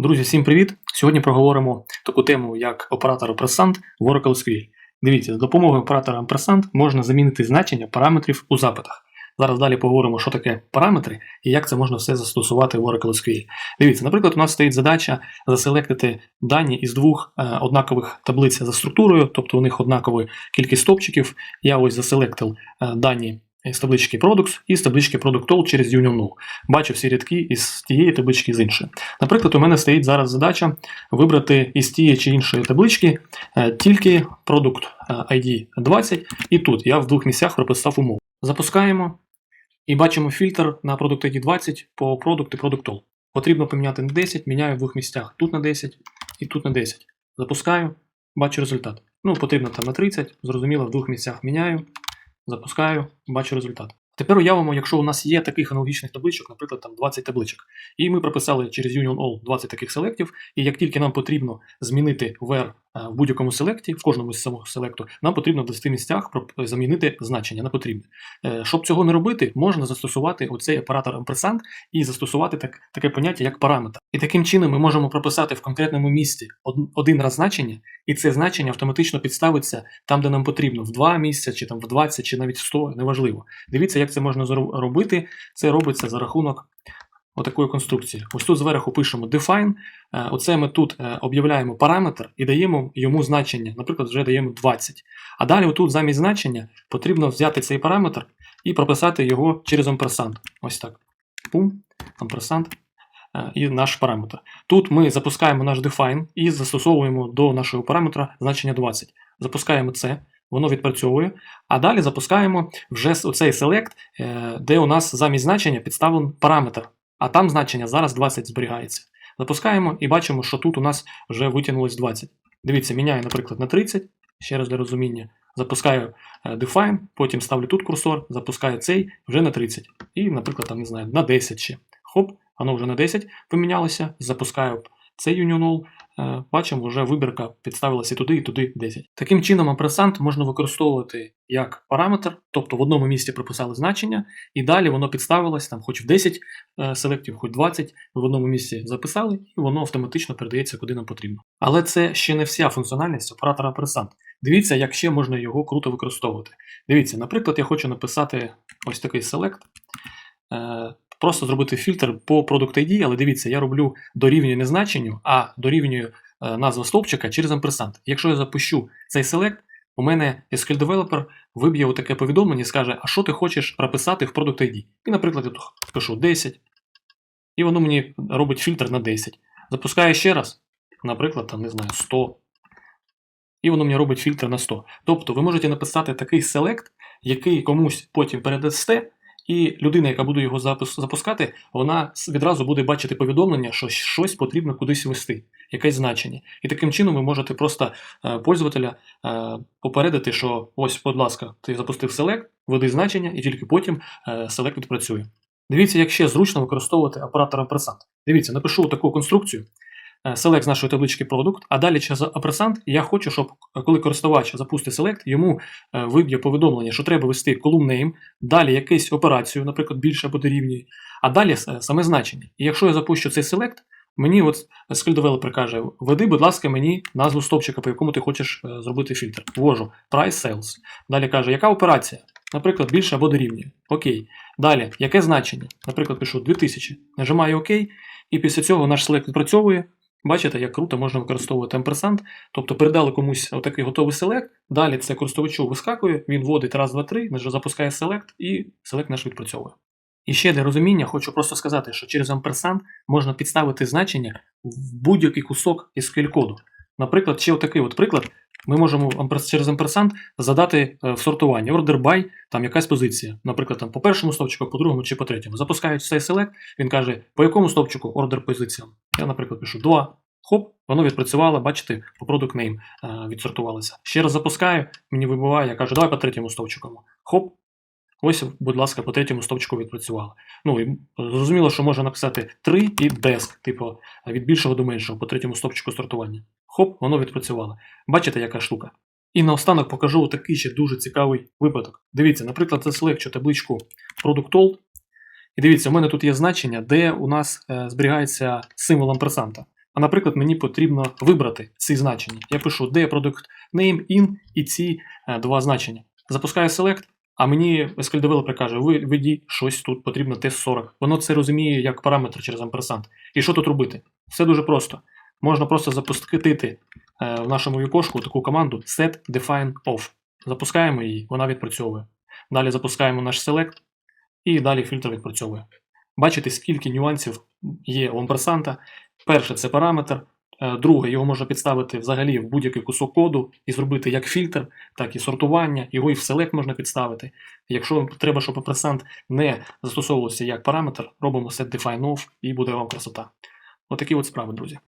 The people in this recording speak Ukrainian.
Друзі, всім привіт! Сьогодні проговоримо таку тему, як оператор Ampersand в Oracle SQL. Дивіться, з допомогою оператора Ampersand можна замінити значення параметрів у запитах. Зараз далі поговоримо, що таке параметри і як це можна все застосувати в Oracle SQL. Дивіться, наприклад, у нас стоїть задача заселектити дані із двох е, однакових таблиць за структурою, тобто у них однакова кількість стопчиків. Я ось заселектив е, дані з таблички Products і з таблички Product All через Union Null. Бачу всі рядки із тієї таблички з іншої. Наприклад, у мене стоїть зараз задача вибрати із тієї чи іншої таблички е, тільки е, ID 20, і тут я в двох місцях прописав умову. Запускаємо і бачимо фільтр на Product ID 20 по Product і Product All. Потрібно поміняти на 10, міняю в двох місцях. Тут на 10 і тут на 10. Запускаю, бачу результат. Ну, потрібно там на 30, зрозуміло, в двох місцях міняю, запускаю, бачу результат. Тепер уявимо, якщо у нас є таких аналогічних табличок, наприклад, там 20 табличок, і ми прописали через Union All 20 таких селектів, і як тільки нам потрібно змінити е, в будь-якому селекті, в кожному з самого селекту, нам потрібно в 10 місцях замінити значення на потрібне. Е, Щоб цього не робити, можна застосувати оцей оператор ampersand і застосувати так, таке поняття як параметр. І таким чином ми можемо прописати в конкретному місці один раз значення, і це значення автоматично підставиться там, де нам потрібно, в 2 місця, чи там в 20, чи навіть в 100, неважливо. Дивіться, як це можна зро- робити. Це робиться за рахунок отакої конструкції. Ось тут зверху пишемо define. Е, Оце ми тут е, об'являємо параметр і даємо йому значення. Наприклад, вже даємо 20. А далі отут замість значення потрібно взяти цей параметр і прописати його через ampersand. Ось так. Пум, ampersand е, і наш параметр. Тут ми запускаємо наш define і застосовуємо до нашого параметра значення 20. Запускаємо це, воно відпрацьовує, а далі запускаємо вже оцей е, де у нас замість значення підставлений параметр, а там значення зараз 20 зберігається. Запускаємо і бачимо, що тут у нас вже витягнулось 20. Дивіться, міняю, наприклад, на 30, ще раз для розуміння. Запускаю е, define, потім ставлю тут курсор, запускаю цей вже на 30. І, наприклад, там, не знаю, на 10 ще. Хоп, воно вже на 10 помінялося. Запускаю цей Union All, бачимо, вже вибірка підставилася туди, і туди 10. Таким чином, амперсант можна використовувати як параметр, тобто в одному місці прописали значення, і далі воно підставилось там, хоч в 10 е, селектів, хоч 20, в одному місці записали, і воно автоматично передається куди нам потрібно. Але це ще не вся функціональність оператора амперсант. Дивіться, як ще можна його круто використовувати. Дивіться, наприклад, я хочу написати ось такий селект. Просто зробити фільтр по Product ID, але дивіться, я роблю дорівнює не значенню, а дорівнюю е, назва стовпчика через ampersand. Якщо я запущу цей селект, у мене SQL Developer виб'є отаке повідомлення і скаже, а що ти хочеш прописати в Product ID. І, наприклад, я пишу 10, і воно мені робить фільтр на 10. Запускаю ще раз, наприклад, там, не знаю, 100. І воно мені робить фільтр на 100. Тобто ви можете написати такий селект, який комусь потім передасте, і людина, яка буде його запускати, вона відразу буде бачити повідомлення, що щось потрібно кудись ввести, якесь значення. І таким чином ви можете просто е, пользователя е, попередити, що ось, будь ласка, ти запустив селект, введи значення, і тільки потім е, селект відпрацює. Дивіться, як ще зручно використовувати оператор ampersand. Дивіться, напишу таку конструкцію. Е, Select з нашої таблички продукт, а далі через ampersand я хочу, щоб е, коли користувач запустить select, йому е, виб'є повідомлення, що треба ввести name, далі якусь операцію, наприклад, більше або дорівнює, а далі саме значення. І якщо я запущу цей select, мені от Developer каже, введи, будь ласка, мені назву стопчика, по якому ти хочеш зробити фільтр. Ввожу price sales. Далі каже, яка операція? Наприклад, більше або дорівнює. Окей. Далі, яке значення? Наприклад, пишу 2000. Нажимаю ОК, і після цього наш select відпрацьовує. Бачите, як круто можна використовувати ampersand. Тобто передали комусь отакий готовий селект, далі це користувачу вискакує, він вводить раз, два, три, запускає селект, і селект наш відпрацьовує. І ще для розуміння хочу просто сказати, що через ampersand можна підставити значення в будь-який кусок SQL коду. Наприклад, ще отакий от приклад. Ми можемо через ampersand задати е, в сортуванні order by, там якась позиція. Наприклад, там по першому стовпчику, по другому чи по третьому. Запускають цей select, він каже, по якому стовпчику order позиціям. Я, наприклад, пишу 2. Хоп, воно відпрацювало, бачите, по product name е, відсортувалося. Ще раз запускаю, мені вибиває, я кажу, давай по третьому стовпчику. Хоп, ось, будь ласка, по третьому стовпчику відпрацювало. Ну, і зрозуміло, що можна написати 3 і desk, типу, від більшого до меншого, по третьому стовпчику сортування. Хоп, воно відпрацювало. Бачите, яка штука? І наостанок покажу такий ще дуже цікавий випадок. Дивіться, наприклад, заселекчу табличку Product Old. І дивіться, у мене тут є значення, де у нас е, зберігається символ амперсанта. А наприклад, мені потрібно вибрати ці значення. Я пишу де product name, in і ці е, два значення. Запускаю select, а мені SQL Developer каже, введіть щось тут потрібно тест 40. Воно це розуміє як параметр через амперсант. І що тут робити? Все дуже просто. Можна просто запустити е, в нашому вікошку таку команду set define off. Запускаємо її, вона відпрацьовує. Далі запускаємо наш select і далі фільтр відпрацьовує. Бачите, скільки нюансів є у амперсанта. Перше це параметр. Е, Друге, його можна підставити взагалі в будь-який кусок коду і зробити як фільтр, так і сортування. Його і в select можна підставити. Якщо вам треба, щоб амперсант не застосовувався як параметр, робимо set define off і буде вам красота. Отакі от справи, друзі.